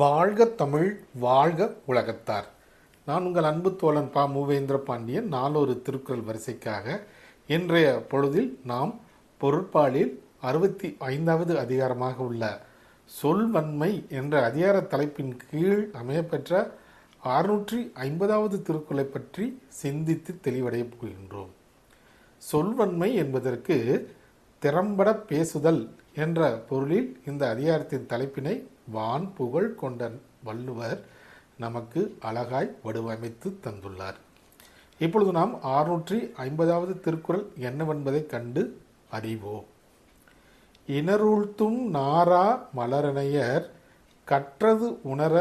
வாழ்க தமிழ் வாழ்க உலகத்தார். நான் உங்கள் அன்பு தோழன் பா. மூவேந்திர பாண்டியன். நாலொரு திருக்குறள் வரிசைக்காக இன்றைய பொழுதில் நாம் பொருட்பாலில் அறுபத்தி ஐந்தாவது அதிகாரமாக உள்ள சொல்வன்மை என்ற அதிகார தலைப்பின் கீழ் அமையப்பெற்ற அறுநூற்றி ஐம்பதாவது திருக்குறளை பற்றி சிந்தித்து தெளிவடையப் போகின்றோம். சொல்வன்மை என்பதற்கு திறம்பட பேசுதல் என்ற பொருளில் இந்த அதிகாரத்தின் தலைப்பினை வான் புகழ் கொண்ட வள்ளுவர் நமக்கு அழகாய் வடிவமைத்து தந்துள்ளார். இப்பொழுது நாம் ஆறுநூற்றி ஐம்பதாவது திருக்குறள் என்னவென்பதை கண்டு அறிவோம். இனருழ்த்தும் நாரா மலரணையர் கற்றது உணர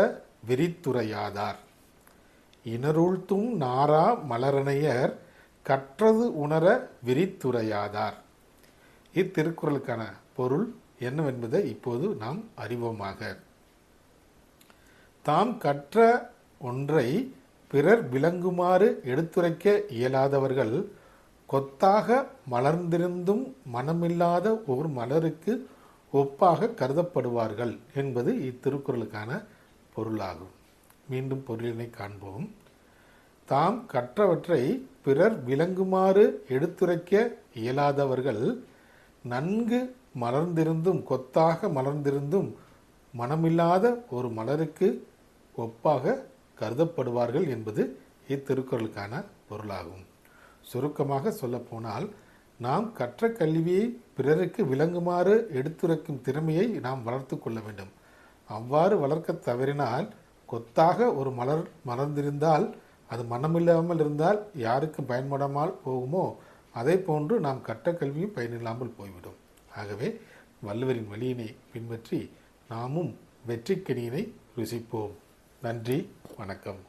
விரித்துரையாதார் இனருழ்த்தும் நாரா மலரணையர் கற்றது உணர விரித்துரையாதார் இத்திருக்குறளுக்கான பொருள் என்னவென்பதை இப்போது நாம் அறிவோமாக. தாம் கற்ற ஒன்றை பிறர் விளங்குமாறு எடுத்துரைக்க இயலாதவர்கள் கொத்தாக மலர்ந்திருந்தும் மனமில்லாத ஒரு மலருக்கு ஒப்பாக கருதப்படுவார்கள் என்பது இத்திருக்குறளுக்கான பொருளாகும். மீண்டும் பொருளினை காண்போம். தாம் கற்றவற்றை பிறர் விளங்குமாறு எடுத்துரைக்க இயலாதவர்கள் நன்கு மலர்ந்திருந்தும் கொத்தாக மலர்ந்திருந்தும் மனமில்லாத ஒரு மலருக்கு ஒப்பாக கருதப்படுவார்கள் என்பது இத்திருக்குறளுக்கான பொருளாகும். சுருக்கமாக சொல்லப்போனால் நாம் கற்ற கல்வியை பிறருக்கு விளங்குமாறு எடுத்துரைக்கும் திறமையை நாம் வளர்த்து கொள்ள வேண்டும். அவ்வாறு வளர்க்க தவறினால் கொத்தாக ஒரு மலர் மலர்ந்திருந்தால் அது மனமில்லாமல் இருந்தால் யாருக்கும் பயன்படாமல் போகுமோ? அதே போன்று நாம் கற்ற கல்வியும் பயனில்லாமல் போய்விடும். ஆகவே வள்ளுவரின் வழியினை பின்பற்றி நாமும் வெற்றிக்கனியினை ருசிப்போம். நன்றி வணக்கம்.